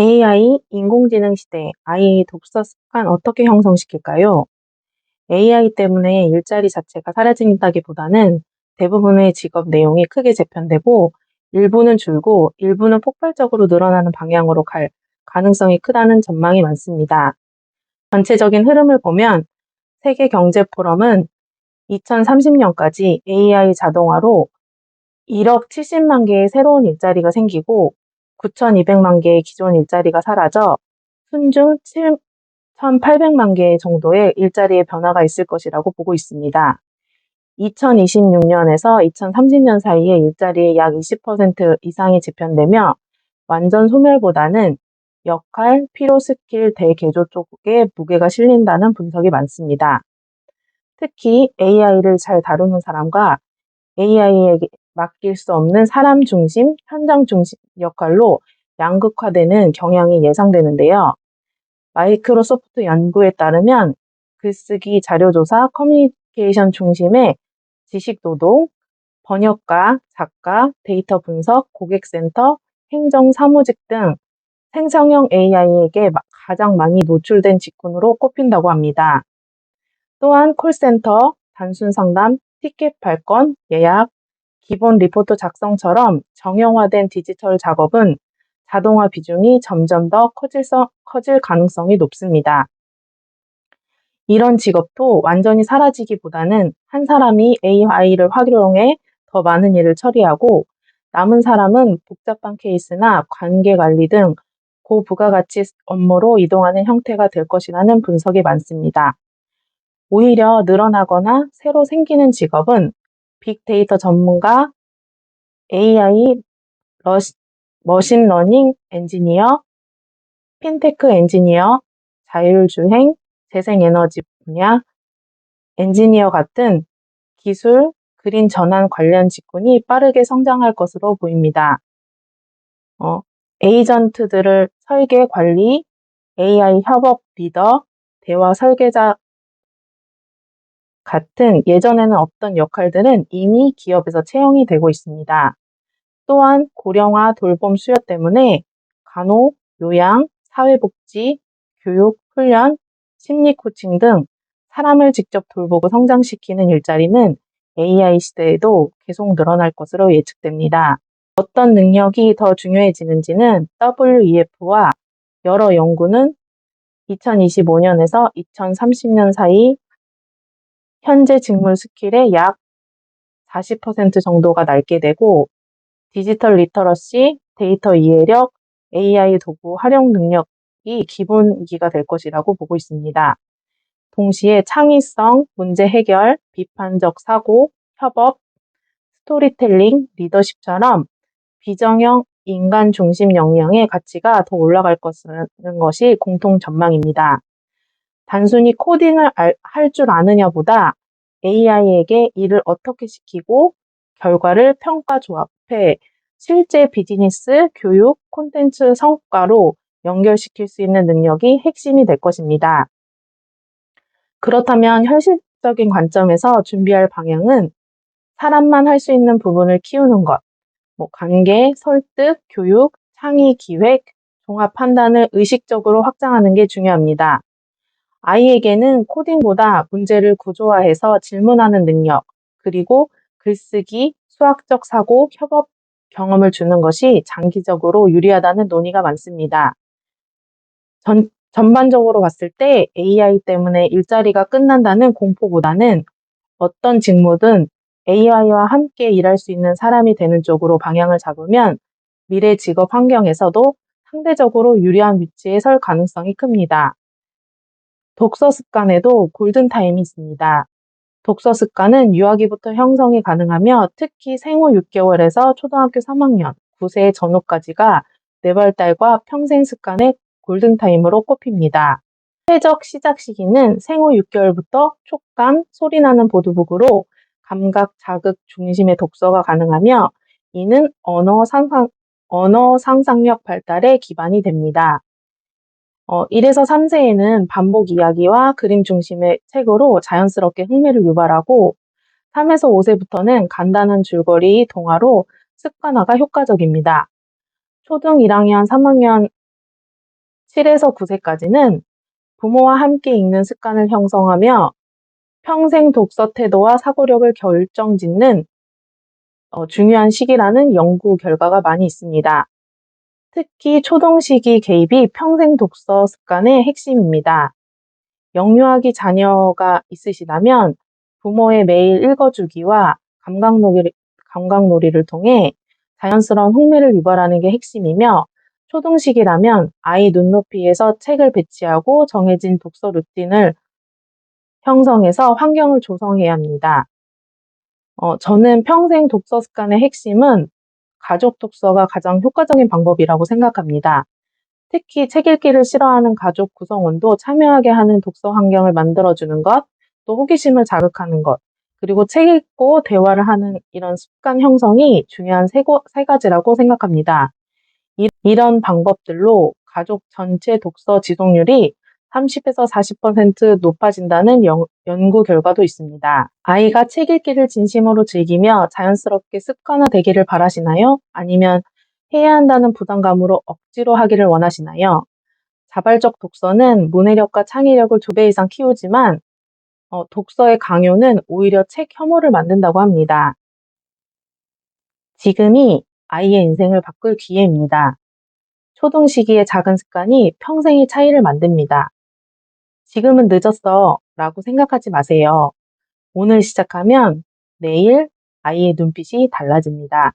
AI, 인공지능 시대, 아이의 독서 습관 어떻게 형성시킬까요? AI 때문에 일자리 자체가 사라진다기보다는 대부분의 직업 내용이 크게 재편되고 일부는 줄고 일부는 폭발적으로 늘어나는 방향으로 갈 가능성이 크다는 전망이 많습니다. 전체적인 흐름을 보면 세계 경제 포럼은 2030년까지 AI 자동화로 1억 70만 개의 새로운 일자리가 생기고 9,200만 개의 기존 일자리가 사라져 순중 7,800만 개 정도의 일자리의 변화가 있을 것이라고 보고 있습니다. 2026년에서 2030년 사이에 일자리의 약 20% 이상이 재편되며 완전 소멸보다는 역할, 필요 스킬 대개조 쪽에 무게가 실린다는 분석이 많습니다. 특히 AI를 잘 다루는 사람과 AI에게 맡길 수 없는 사람 중심, 현장 중심 역할로 양극화되는 경향이 예상되는데요. 마이크로소프트 연구에 따르면 글쓰기, 자료조사, 커뮤니케이션 중심의 지식노동, 번역가, 작가, 데이터 분석, 고객센터, 행정 사무직 등 생성형 AI에게 가장 많이 노출된 직군으로 꼽힌다고 합니다. 또한 콜센터, 단순 상담, 티켓 발권, 예약, 기본 리포트 작성처럼 정형화된 디지털 작업은 자동화 비중이 점점 더 커질, 커질 가능성이 높습니다. 이런 직업도 완전히 사라지기보다는 한 사람이 AI를 활용해 더 많은 일을 처리하고 남은 사람은 복잡한 케이스나 관계 관리 등 고부가가치 업무로 이동하는 형태가 될 것이라는 분석이 많습니다. 오히려 늘어나거나 새로 생기는 직업은 빅데이터 전문가, AI 러시, 머신러닝 엔지니어, 핀테크 엔지니어, 자율주행, 재생에너지 분야, 엔지니어 같은 기술, 그린 전환 관련 직군이 빠르게 성장할 것으로 보입니다. 어, 에이전트들을 설계 관리, AI 협업 리더, 대화 설계자 같은 예전에는 없던 역할들은 이미 기업에서 채용이 되고 있습니다. 또한 고령화 돌봄 수요 때문에 간호, 요양, 사회복지, 교육, 훈련, 심리 코칭 등 사람을 직접 돌보고 성장시키는 일자리는 AI 시대에도 계속 늘어날 것으로 예측됩니다. 어떤 능력이 더 중요해지는지는 WEF와 여러 연구는 2025년에서 2030년 사이 현재 직물 스킬의 약 40% 정도가 날게 되고 디지털 리터러시, 데이터 이해력, AI 도구 활용 능력이 기본기가 될 것이라고 보고 있습니다. 동시에 창의성, 문제 해결, 비판적 사고, 협업, 스토리텔링, 리더십처럼 비정형 인간 중심 역량의 가치가 더 올라갈 것은 것이 공통 전망입니다. 단순히 코딩을 할 줄 아느냐 보다 AI에게 일을 어떻게 시키고 결과를 평가 조합해 실제 비즈니스, 교육, 콘텐츠 성과로 연결시킬 수 있는 능력이 핵심이 될 것입니다. 그렇다면 현실적인 관점에서 준비할 방향은 사람만 할 수 있는 부분을 키우는 것, 뭐 관계, 설득, 교육, 창의 기획, 종합 판단을 의식적으로 확장하는 게 중요합니다. 아이에게는 코딩보다 문제를 구조화해서 질문하는 능력, 그리고 글쓰기, 수학적 사고, 협업 경험을 주는 것이 장기적으로 유리하다는 논의가 많습니다. 전, 전반적으로 봤을 때 AI 때문에 일자리가 끝난다는 공포보다는 어떤 직무든 AI와 함께 일할 수 있는 사람이 되는 쪽으로 방향을 잡으면 미래 직업 환경에서도 상대적으로 유리한 위치에 설 가능성이 큽니다. 독서 습관에도 골든타임이 있습니다. 독서 습관은 유아기부터 형성이 가능하며 특히 생후 6개월에서 초등학교 3학년, 9세 전후까지가 뇌발달과 평생 습관의 골든타임으로 꼽힙니다. 최적 시작 시기는 생후 6개월부터 촉감, 소리나는 보드북으로 감각, 자극 중심의 독서가 가능하며 이는 언어 상상, 언어 상상력 발달에 기반이 됩니다. 어, 1에서 3세에는 반복 이야기와 그림 중심의 책으로 자연스럽게 흥미를 유발하고 3에서 5세부터는 간단한 줄거리 동화로 습관화가 효과적입니다. 초등 1학년, 3학년 7에서 9세까지는 부모와 함께 읽는 습관을 형성하며 평생 독서 태도와 사고력을 결정짓는 어, 중요한 시기라는 연구 결과가 많이 있습니다. 특히 초동 시기 개입이 평생 독서 습관의 핵심입니다. 영유아기 자녀가 있으시다면 부모의 매일 읽어주기와 감각놀이, 감각놀이를 통해 자연스러운 흥미를 유발하는 게 핵심이며 초등식이라면 아이 눈높이에서 책을 배치하고 정해진 독서 루틴을 형성해서 환경을 조성해야 합니다. 어, 저는 평생 독서 습관의 핵심은 가족 독서가 가장 효과적인 방법이라고 생각합니다. 특히 책 읽기를 싫어하는 가족 구성원도 참여하게 하는 독서 환경을 만들어주는 것, 또 호기심을 자극하는 것, 그리고 책 읽고 대화를 하는 이런 습관 형성이 중요한 세, 고, 세 가지라고 생각합니다. 이, 이런 방법들로 가족 전체 독서 지속률이 30에서 40% 높아진다는 연, 연구 결과도 있습니다. 아이가 책 읽기를 진심으로 즐기며 자연스럽게 습관화되기를 바라시나요? 아니면 해야 한다는 부담감으로 억지로 하기를 원하시나요? 자발적 독서는 문해력과 창의력을 두 배 이상 키우지만 어, 독서의 강요는 오히려 책 혐오를 만든다고 합니다. 지금이 아이의 인생을 바꿀 기회입니다. 초등 시기의 작은 습관이 평생의 차이를 만듭니다. 지금은 늦었어 라고 생각하지 마세요. 오늘 시작하면 내일 아이의 눈빛이 달라집니다.